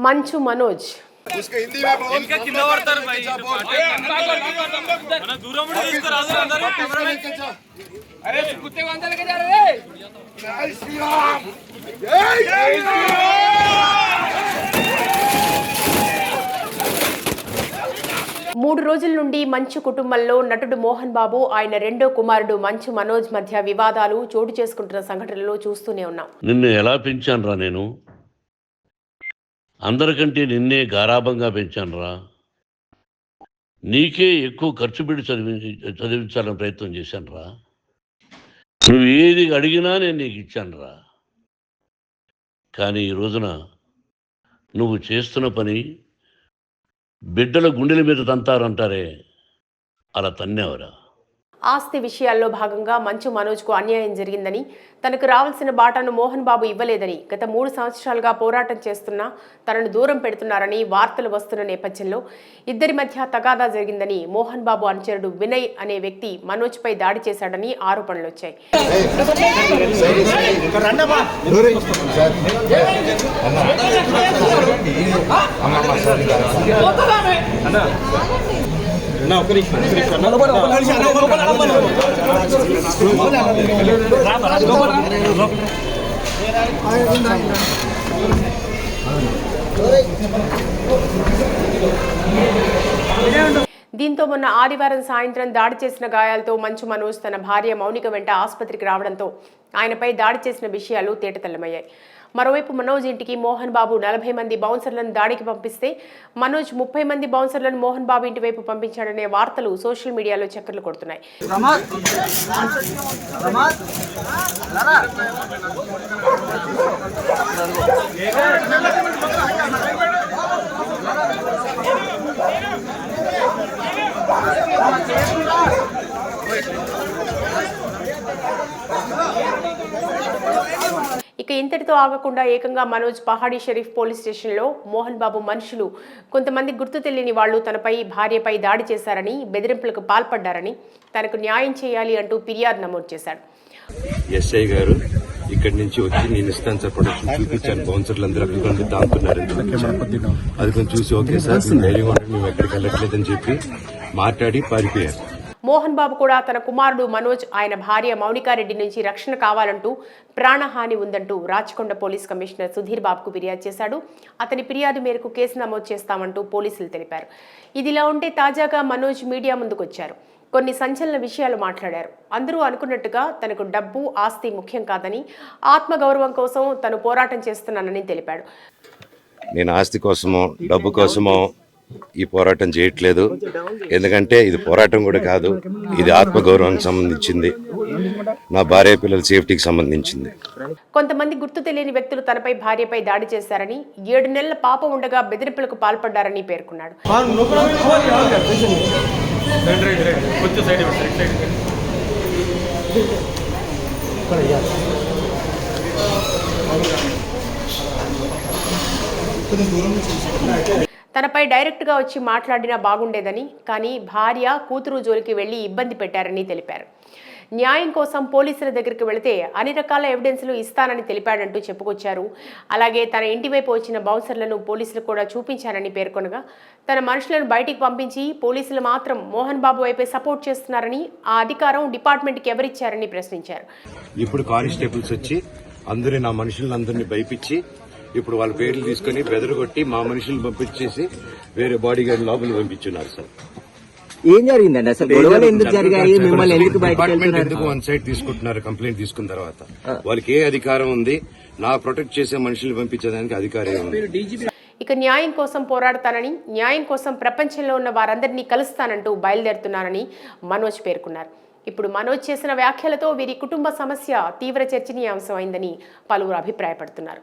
మంచు మనోజ్. మూడు రోజుల నుండి మంచు కుటుంబంలో నటుడు మోహన్ బాబు ఆయన రెండో కుమారుడు మంచు మనోజ్ మధ్య వివాదాలు చోటు చేసుకుంటున్న సంఘటనలో చూస్తూనే ఉన్నాం. నిన్ను ఎలా పెంచాను రా నేను? అందరికంటే నిన్నే గారాభంగా పెంచానురా నీకే ఎక్కువ ఖర్చు పెట్టి చదివి చదివించాలని ప్రయత్నం చేశానురా నువ్వు ఏది అడిగినా నేను నీకు ఇచ్చానురా కానీ ఈ రోజున నువ్వు చేస్తున్న పని బిడ్డల గుండెల మీద తంతారంటారే. అలా తన్నేవరా? ఆస్తి విషయాల్లో భాగంగా మంచు మనోజ్కు అన్యాయం జరిగిందని తనకు రావాల్సిన బాటను మోహన్ బాబు ఇవ్వలేదని గత మూడు సంవత్సరాలుగా పోరాటం చేస్తున్నా తనను దూరం పెడుతున్నారని వార్తలు వస్తున్న నేపథ్యంలో ఇద్దరి మధ్య తగాదా జరిగిందని మోహన్ బాబు అనుచరుడు వినయ్ అనే వ్యక్తి మనోజ్పై దాడి చేశాడని ఆరోపణలు వచ్చాయి అన్న ఒక నిమిషం ఒక నిమిషం అన్న లోపల ఒక నిమిషం అన్న లోపల లోపల లోపల లోపల లోపల దీంతో మొన్న ఆదివారం సాయంత్రం దాడి చేసిన గాయాలతో మంచు మనోజ్ తన భార్య మౌనిక వెంట ఆసుపత్రికి రావడంతో ఆయనపై దాడి చేసిన విషయాలు తేటతెల్లమయ్యాయి మరోవైపు మనోజ్ ఇంటికి మోహన్ బాబు నలభై మంది బౌన్సర్లను దాడికి పంపిస్తే మనోజ్ ముప్పై మంది బౌన్సర్లను మోహన్ బాబు ఇంటి వైపు పంపించాడనే వార్తలు సోషల్ మీడియాలో చక్కర్లు కొడుతున్నాయి ఇక ఇంతటితో ఆగకుండా ఏకంగా మనోజ్ పహాడీ షరీఫ్ పోలీస్ స్టేషన్లో మోహన్ బాబు మనుషులు. కొంతమంది గుర్తు తెలియని వాళ్ళు తనపై భార్యపై దాడి చేశారని బెదిరింపులకు పాల్పడ్డారని తనకు న్యాయం చేయాలి అంటూ ఫిర్యాదు నమోదు చేశాడు. ఎస్ఐ గారు ఇక్కడి నుంచి వచ్చి నేను ఇస్తాను సార్ ప్రొడక్షన్ చూపించాను. బౌన్సర్లు అందరూ అక్కడ కొంచెం దాంతున్నారు అది కొంచెం చూసి ఓకే సార్ ధైర్యం మేము ఎక్కడికి వెళ్ళట్లేదని చెప్పి మాట్లాడి పారిపోయారు. మోహన్ బాబు కూడా తన కుమారుడు మనోజ్ ఆయన భార్య మౌనికారెడ్డి నుంచి రక్షణ కావాలంటూ ప్రాణహాని ఉందంటూ రాచకొండ పోలీస్ కమిషనర్ సుధీర్ బాబుకు ఫిర్యాదు చేశాడు. అతని ఫిర్యాదు మేరకు కేసు నమోదు చేస్తామంటూ పోలీసులు తెలిపారు. ఇదిలా ఉంటే తాజాగా మనోజ్ మీడియా ముందుకొచ్చారు. కొన్ని సంచలన విషయాలు మాట్లాడారు. అందరూ అనుకున్నట్టుగా తనకు డబ్బు ఆస్తి ముఖ్యం కాదని ఆత్మగౌరవం కోసం తను పోరాటం చేస్తున్నానని తెలిపాడు. నేను ఆస్తి కోసమో డబ్బు కోసమో ఈ పోరాటం చేయట్లేదు. ఎందుకంటే ఇది పోరాటం కూడా కాదు ఇది ఆత్మగౌరవానికి సంబంధించింది. నా భార్య పిల్లల సేఫ్టీకి సంబంధించింది. కొంతమంది గుర్తు తెలియని వ్యక్తులు తనపై భార్యపై దాడి చేశారని ఏడు నెలల పాప ఉండగా బెదిరింపులకు పాల్పడ్డారని పేర్కొన్నాడు. తనపై డైరెక్ట్గా వచ్చి మాట్లాడినా బాగుండేదని కానీ భార్య కూతురు జోలికి వెళ్ళి ఇబ్బంది పెట్టారని తెలిపారు. న్యాయం కోసం పోలీసుల దగ్గరికి వెళితే అన్ని రకాల ఎవిడెన్స్లు ఇస్తానని తెలిపాడంటూ చెప్పుకొచ్చారు. అలాగే తన ఇంటి వైపు వచ్చిన బౌన్సర్లను పోలీసులు కూడా చూపించారని పేర్కొనగా తన మనుషులను బయటికి పంపించి పోలీసులు మాత్రం మోహన్ బాబు వైపే సపోర్ట్ చేస్తున్నారని ఆ అధికారం డిపార్ట్మెంట్కి ఎవరిచ్చారని ప్రశ్నించారు. ఇప్పుడు కానిస్టేబుల్స్ వచ్చి అందరూ నా మనుషులందరినీ భయపించి ఇప్పుడు వాళ్ళ పేర్లు తీసుకొని బెదరగొట్టి మా మనుషులను పంపించేసి వేరే బాడీ గార్డ్ లోపల పంపించున్నారు సార్. ఏం జరిగిందండి అసలు గొడవలు ఎందుకు జరిగాయి? మిమ్మల్ని ఎందుకు బయటకు డిపార్ట్మెంట్ వెళ్తున్నారు? ఎందుకు వన్ సైడ్ తీసుకుంటున్నారు? కంప్లైంట్ తీసుకున్న తర్వాత. వాళ్ళకి ఏ అధికారం ఉంది? నా ప్రొటెక్ట్ చేసే మనుషులు పంపించేదానికి అధికారం ఉంది ఇక న్యాయం కోసం పోరాడతానని న్యాయం కోసం ప్రపంచంలో ఉన్న వారందరినీ కలుస్తానంటూ బయలుదేరుతున్నానని మనోజ్ పేర్కొన్నారు. ఇప్పుడు మనోజ్ చేసిన వ్యాఖ్యలతో వీరి కుటుంబ సమస్య తీవ్ర చర్చనీయాంశమైందని పలువురు అభిప్రాయపడుతున్నారు.